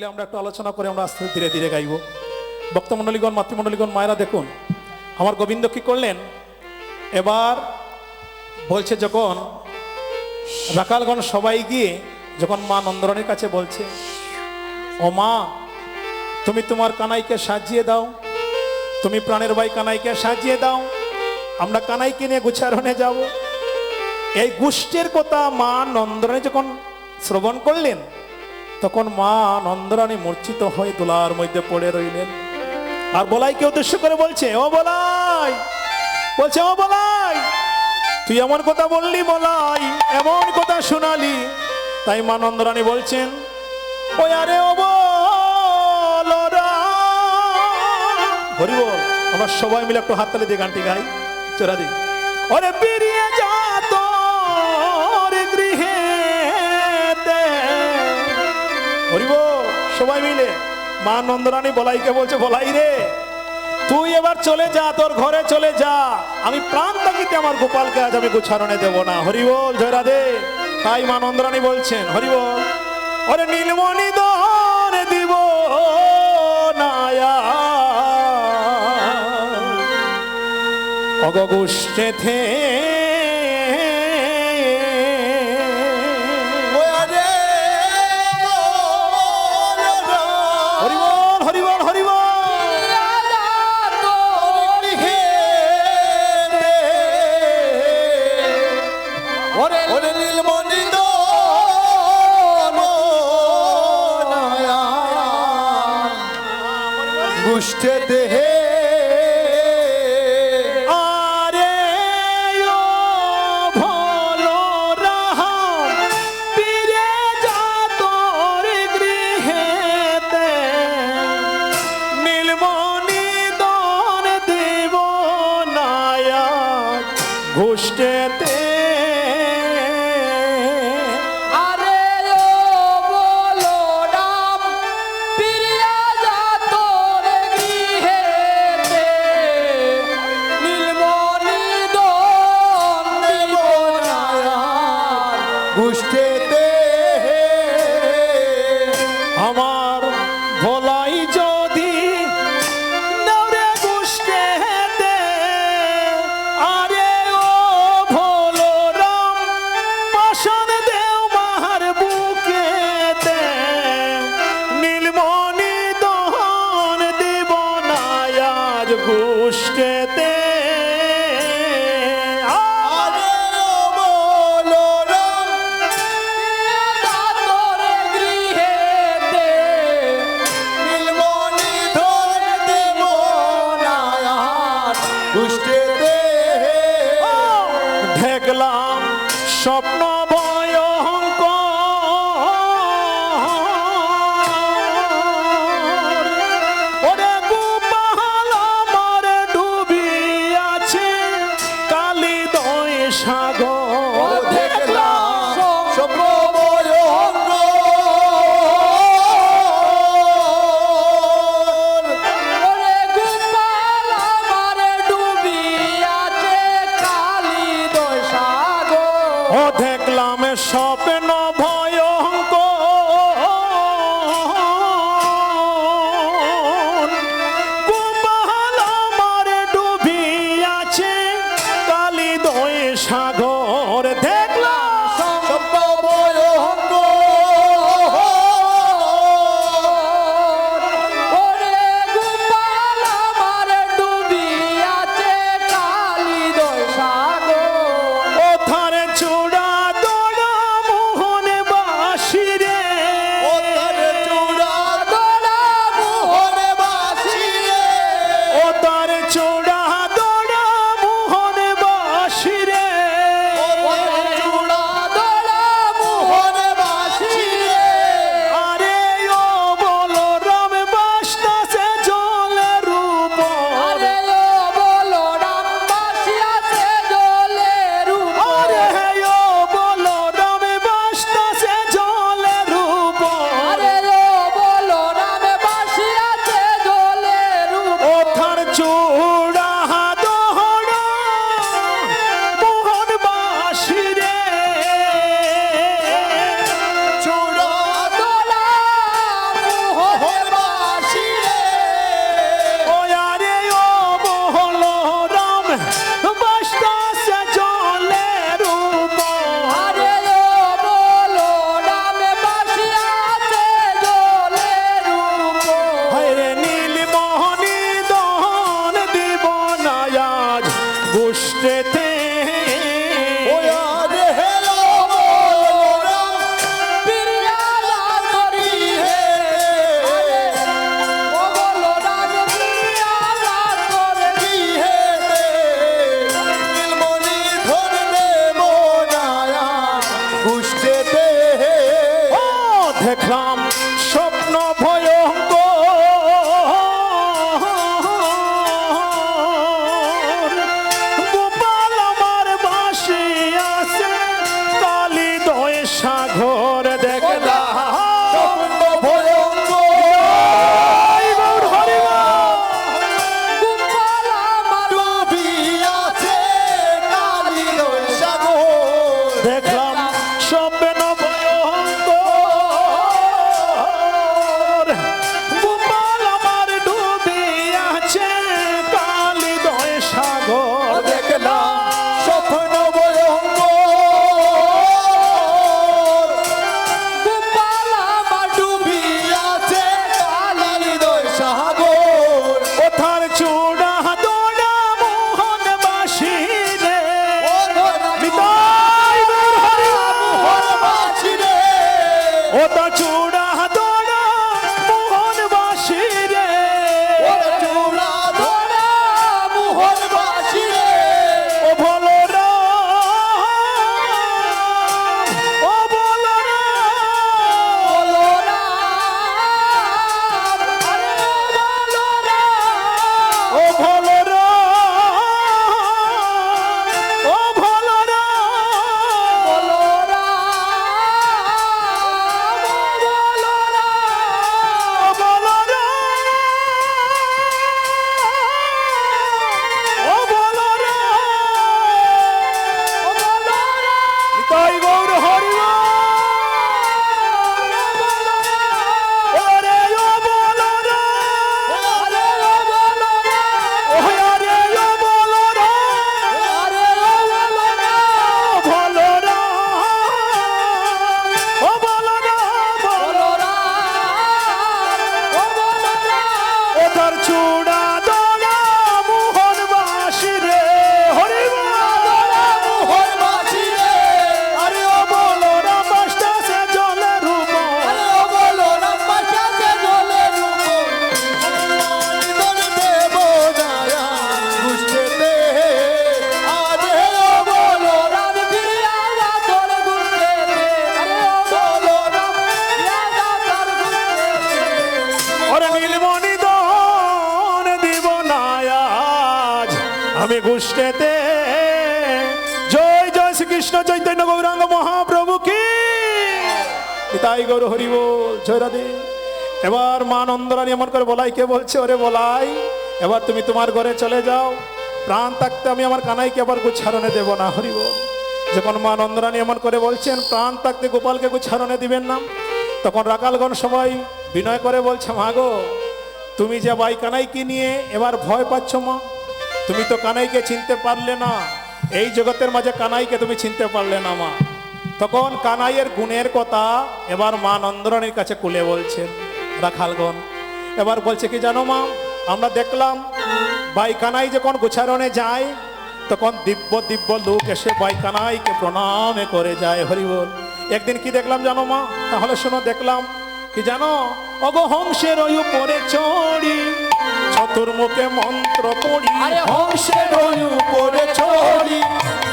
নইলে আমরা একটু আলোচনা করে আমরা আস্তে ধীরে ধীরে গাইব। বক্তমণ্ডলীগণ মাতৃমণ্ডলীগণ, মায়েরা দেখুন, আমার গোবিন্দ কি করলেন? এবার বলছে যখন রাকালগণ সবাই গিয়ে যখন মা নন্দরণের কাছে বলছে, ও মা, তুমি তোমার কানাইকে সাজিয়ে দাও, তুমি প্রাণের ভাই কানাইকে সাজিয়ে দাও, আমরা কানাইকে নিয়ে গুছারণে যাব। এই গোষ্ঠীর কথা মা নন্দরানী যখন শ্রবণ করলেন তখন মা নন্দরানী মূর্ছিত হয়ে দোলার মধ্যে পড়ে রইলেন। আর বলাইকে উদ্দেশ্য করে বলছে, ও বলাই! বলছে, ও বলাই! তুই এমন কথা বললি বলাই, এমন কথা শোনালি। তাই মা নন্দরানী বলছেন, ও আরে, ও হরি বল, আমরা সবাই মিলে একটু হাততালি দিয়ে গানটি গাই চোরা দিই। ওরে বেরিয়ে যা সবাই মিলে। মা নন্দরানী বলাইকে বলছে, বলাই রে, তুই এবার চলে যা, তোর ঘরে চলে যা। আমি প্রাণ তাকিতে আমার গোপালকে আজ আমি গুছারণে দেব না। হরি বল জয় রাধে। তাই মা নন্দরানী বলছেন হরি বল ওরে নীলমণি দন দিব নায়া। অগগুষ্টে থে stay. দেখলাম তাই গৌর হরি বল জয় রাধে এবার মা নন্দরানী এমন করে বলাই, কে বলছে? ওরে বলাই, এবার তুমি তোমার ঘরে চলে যাও। প্রাণ থাকতে আমি আমার কানাইকে আবার গুচ্ছারণে দেব না, হরি বল। যখন মা নন্দরানী এমন করে বলছেন, প্রাণ থাকতে গোপালকে গুচ্ছারণে দিবেন না, তখন রাকালগণ সবাই বিনয় করে বলছে, মা গো, তুমি যে বাই কানাইকে নিয়ে এবার ভয় পাচ্ছ মা, তুমি তো কানাইকে চিনতে পারলে না, এই জগতের মাঝে কানাইকে তুমি চিনতে পারলে না মা। তখন কানাইয়ের গুণের কথা এবার মা নন্দরানীর কাছে কুলে বলছেন, রাখালগণ, এবার বলছে কি জানো মা, আমরা দেখলাম বাই কানাই যখন গুছারণে যায়, তখন দিব্য দিব্য লোক এসে বাই কানাইকে প্রণামে করে যায়, হরিবল। একদিন কি দেখলাম জানো মা, তাহলে শোনো, দেখলাম কি জানো? অগহংসের ওই উপরে চড়ি চতুর্মুখে মন্ত্র পড়ি। হংসের ওই উপরে চড়ি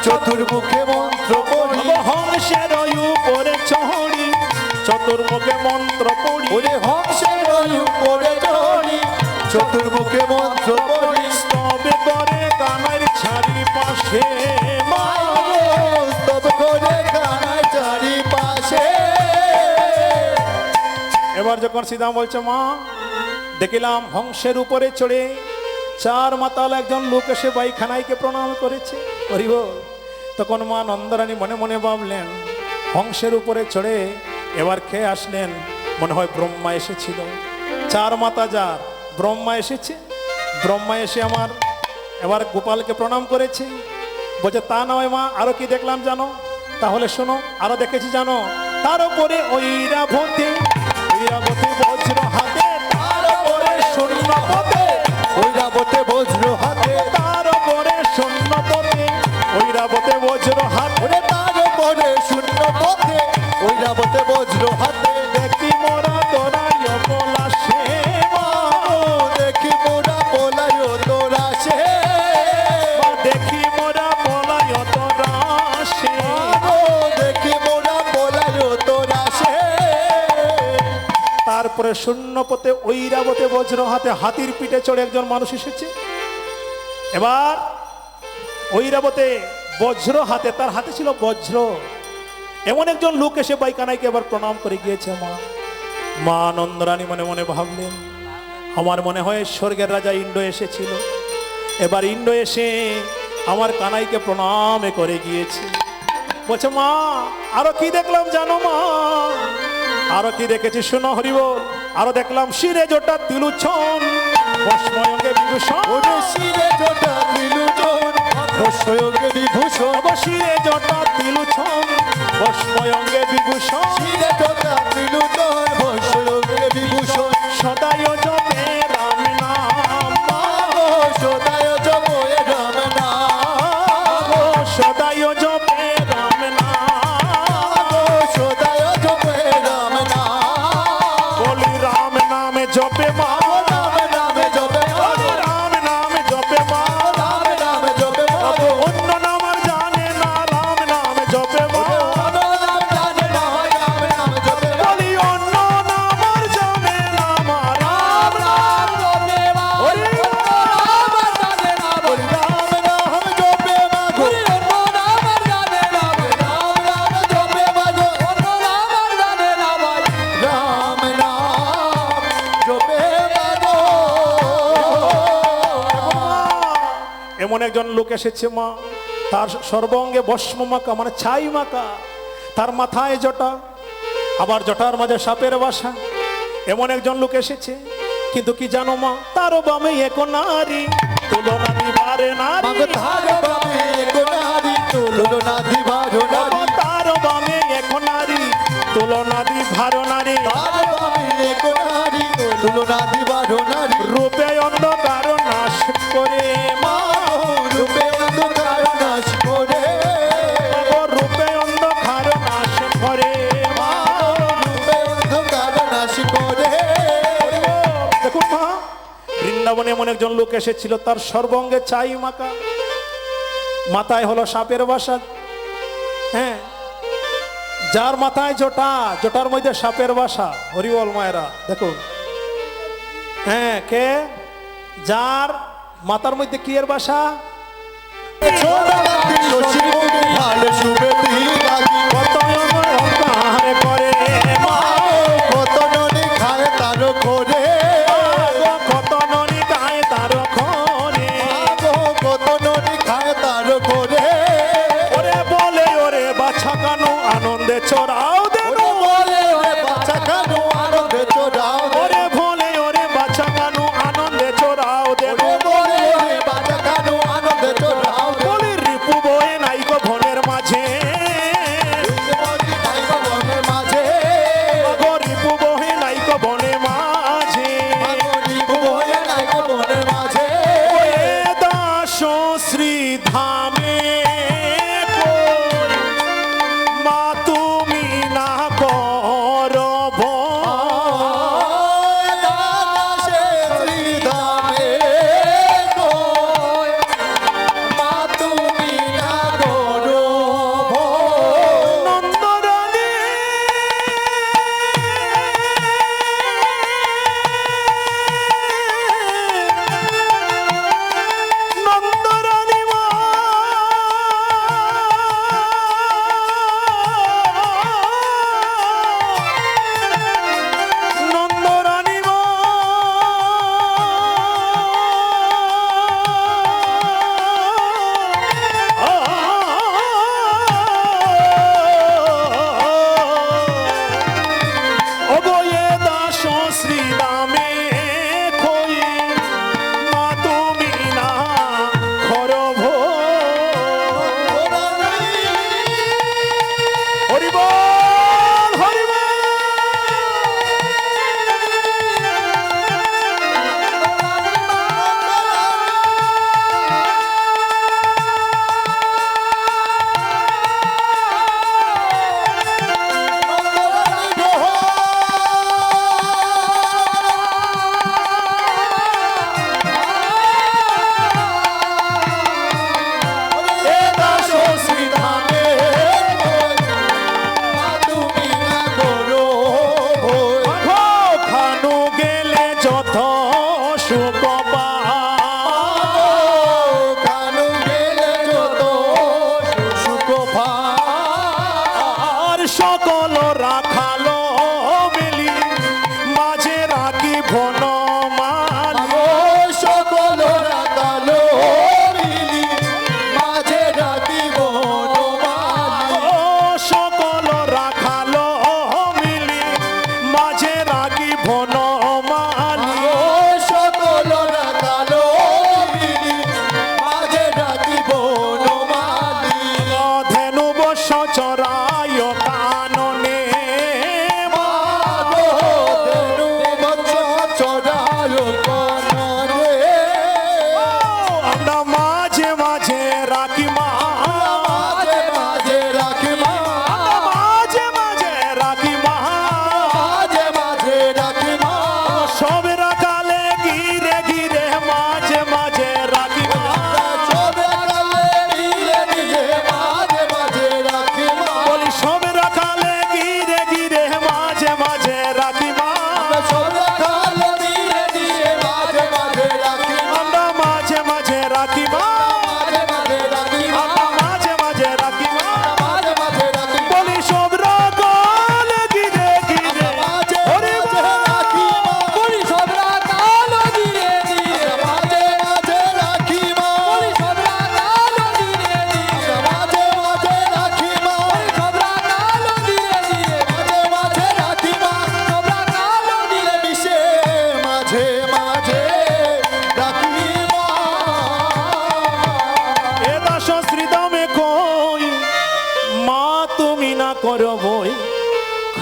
চতুর্মুখে মন্ত্র পড়ি। অগহংসের ওই উপরে চড়ি চতুর্মুখে মন্ত্র পড়ি। ওরে হংসের ওই উপরে চড়ি চতুর্মুখে মন্ত্র পড়ি। তবে করে কানার ছাড়ি পাশে মা। স্তব করে এবার যখন সীতা বলছে, মা, দেখিলাম হংসের উপরে চড়ে চার মাতাল একজন লোক এসে বাইখানাইকে প্রণাম করেছে। হরিব তখন মা নন্দরানী মনে মনে ভাবলেন, হংসের উপরে চড়ে এবার খেয়ে আসলেন? মনে হয় ব্রহ্মা এসেছিল। চার মাতা যার, ব্রহ্মা এসেছে। ব্রহ্মা এসে আমার, এবার গোপালকে প্রণাম করেছে। বলছে, তা নয় মা, আরও কি দেখলাম জানো? তাহলে শোনো, আরও দেখেছি জানো? তার উপরে ঐরাভতে ঐরাভতে বজ্র হাতে, তার উপরে শূন্য পথে। ঐরাবতে বজ্র হাতে, তার উপরে শূন্য পথে। ঐরাবতে বজ্র হাত, তার তারপরে শূন্য পথে ঐরাবতে বজ্র হাতে হাতির পিঠে চড়ে একজন মানুষ এসেছে। এবার ঐরাবতে বজ্র হাতে, তার হাতে ছিল বজ্র। এমন একজন লোক এসে বাইকানাইকে এবার প্রণাম করে গিয়েছে, মা। মা নন্দরানী মনে মনে ভাবলেন, আমার মনে হয় স্বর্গের রাজা ইন্দ্র এসেছিল। এবার ইন্দ্র এসে আমার কানাইকে প্রণামে করে গিয়েছে। বলছে, মা, আরও কি দেখলাম জানো মা? আরও কি দেখেছি শুনো হরিব। আরও দেখলাম শিরে জোটা তিলুছন বস্ময়ঙ্গে বিভূষণ। শিরে জোটা বিভূষণ। অব শিরে জোটা তিলুছন বস্ময়ঙ্গে বিভূষণ। শিরে জোটা বিলুজন একজন লোক এসেছে মা। তার সর্বঙ্গে ভস্ম মাকা মানে ছাই মাকা তার মাথায় জটা আবার জটার মাঝে সাপের বাসা। এমন একজন লোক এসেছে কিন্তু কি জানো মা? তারও বামে এক নারী তুলনা দিবারে নারী। মাগো বামে গো নারী তুলনা দিবারো নারী। তারও বামে এক নারী তুলনা দিভার নারী। ধার বামে গো নারী তুলনা দিবারো নারী। রূপে অন্ধকার এমন একজন লোক এসেছিল তার সর্বঙ্গে চাই মাকা মাথায় হলো সাপের বাসা হ্যাঁ যার মাথায় জোটা জোটার মধ্যে সাপের বাসা হরিবল মায়েরা দেখুন হ্যাঁ কে যার মাথার মধ্যে কি এর বাসা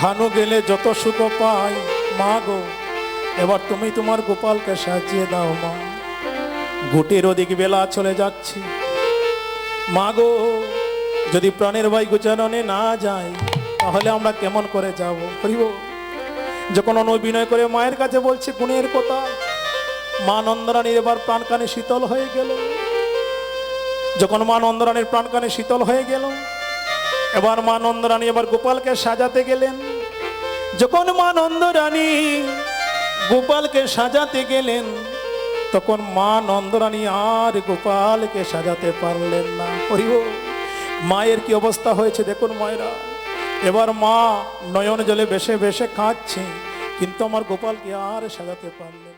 খানু গেলে যত সুখ পাই, মা গো, এবার তুমি তোমার গোপালকে সাজিয়ে দাও, মা। গুটির ওদিক বেলা চলে যাচ্ছে। মা গো, যদি প্রাণের ভাই গুচারণে না যায়, তাহলে আমরা কেমন করে যাব? হরিব, যখন অনবিনয় করে মায়ের কাছে বলছে, গুণের কথা। মা নন্দরানীর এবার প্রাণকানে শীতল হয়ে গেল। যখন মা নন্দরানীর প্রাণকানে শীতল হয়ে গেল, এবার মা নন্দরানী এবার গোপালকে সাজাতে গেলেন। যখন মা নন্দরানী গোপালকে সাজাতে গেলেন, তখন মা নন্দরানী আর গোপালকে সাজাতে পারলেন না হরিব মায়ের কি অবস্থা হয়েছে দেখুন মায়েরা এবার মা নয়ন জলে বেশে বেশে কাঁদছে, কিন্তু আমার গোপালকে আর সাজাতে পারলেন।